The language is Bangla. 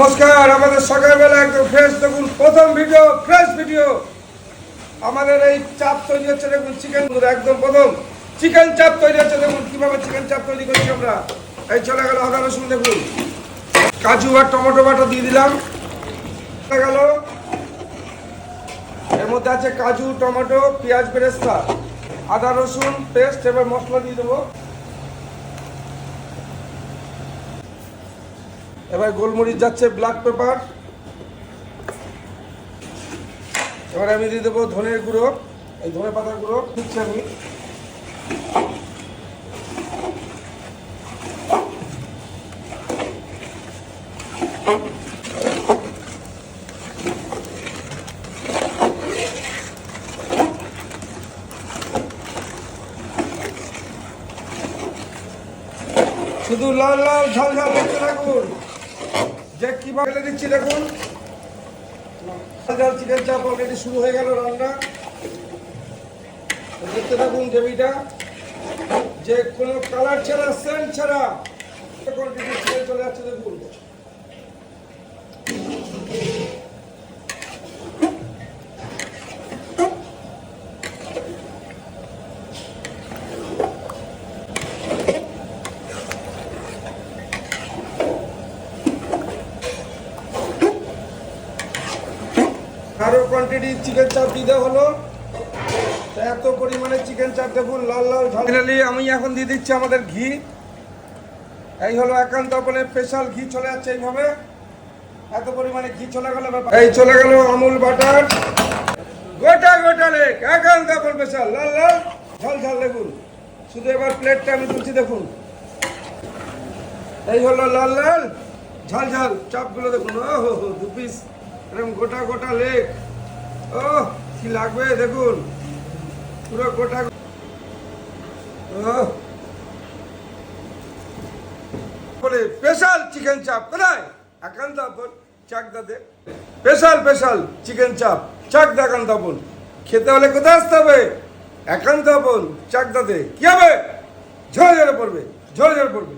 নমস্কার, আমাদের সকালবেলা একদম ফ্রেশ দেখুন, প্রথম ভিডিও ফ্রেশ ভিডিও আমাদের এই চাপ তৈরি হচ্ছে, দেখুন চিকেন একদম প্রথম। চিকেন চাপ তৈরি হচ্ছে, দেখুন, কীভাবে চিকেন চাপ তৈরি করছি আমরা। এই চলে গেল আদা, রসুন, দেখুন। কাজু আর টমেটো বাটা দিয়ে দিলাম। চলে গেল। এর মধ্যে আছে কাজু, টমেটো, পেঁয়াজ, বেরেস্তা। আদা, রসুন পেস্ট এবার মশলা দিয়ে দেবো। এবার গোলমরিচ যাচ্ছে ব্ল্যাক পেপার এবার আমি দিয়ে দেবো ধনের গুঁড়ো। এই ধনে পাতার গুঁড়ো দিচ্ছি আমি। শুধু লাল লাল ঝাল ঝাল দেখতে থাকুন। যে কীভাবে ফেলে দিচ্ছি দেখুন। চিকেন চাপ অলরেডি শুরু হয়ে গেল রান্না। দেখতে থাকুন গ্রেভিটা যে কোনো কালার ছাড়া সেন্ট ছাড়া কোয়ান্টিটি চিকেন চলে যাচ্ছে দেখুন। আরও কোয়ান্টিটি চিকেন চাপ দিতে হলো এত পরিমাণে চিকেন চাপ দেখুন লাল লাল ফাইনালি আমি এখন দিয়ে দিচ্ছি আমাদের ঘি। এই হলো একান্ত আপনের স্পেশাল ঘি চলে যাচ্ছে এইভাবে। এত পরিমাণে ঘি চলে গেল এই চলে গেল আমুল বাটার। গোটা গোটা লেক একান্ত স্পেশাল লাল লাল ঝাল ঝাল দেখুন শুধু এবার প্লেটটা আমি তুলছি দেখুন। এই হলো লাল লাল ঝাল ঝাল চাপগুলো দেখুন। ও হো হো দু পিস এরকম গোটা গোটা লেক। ও, কি লাগবে দেখুন। পুরো গোটা বলে, স্পেশাল চিকেন চাপ কোথায়? একান্ত আপন চাকদাতে স্পেশাল স্পেশাল চিকেন চাপ। চাকদা একান্ত আপন। খেতে হলে কোথায় আসতে হবে? একান্ত আপন চাকদাতে কি হবে? ঝরে ঝরে পড়বে ঝরে ঝরে পড়বে।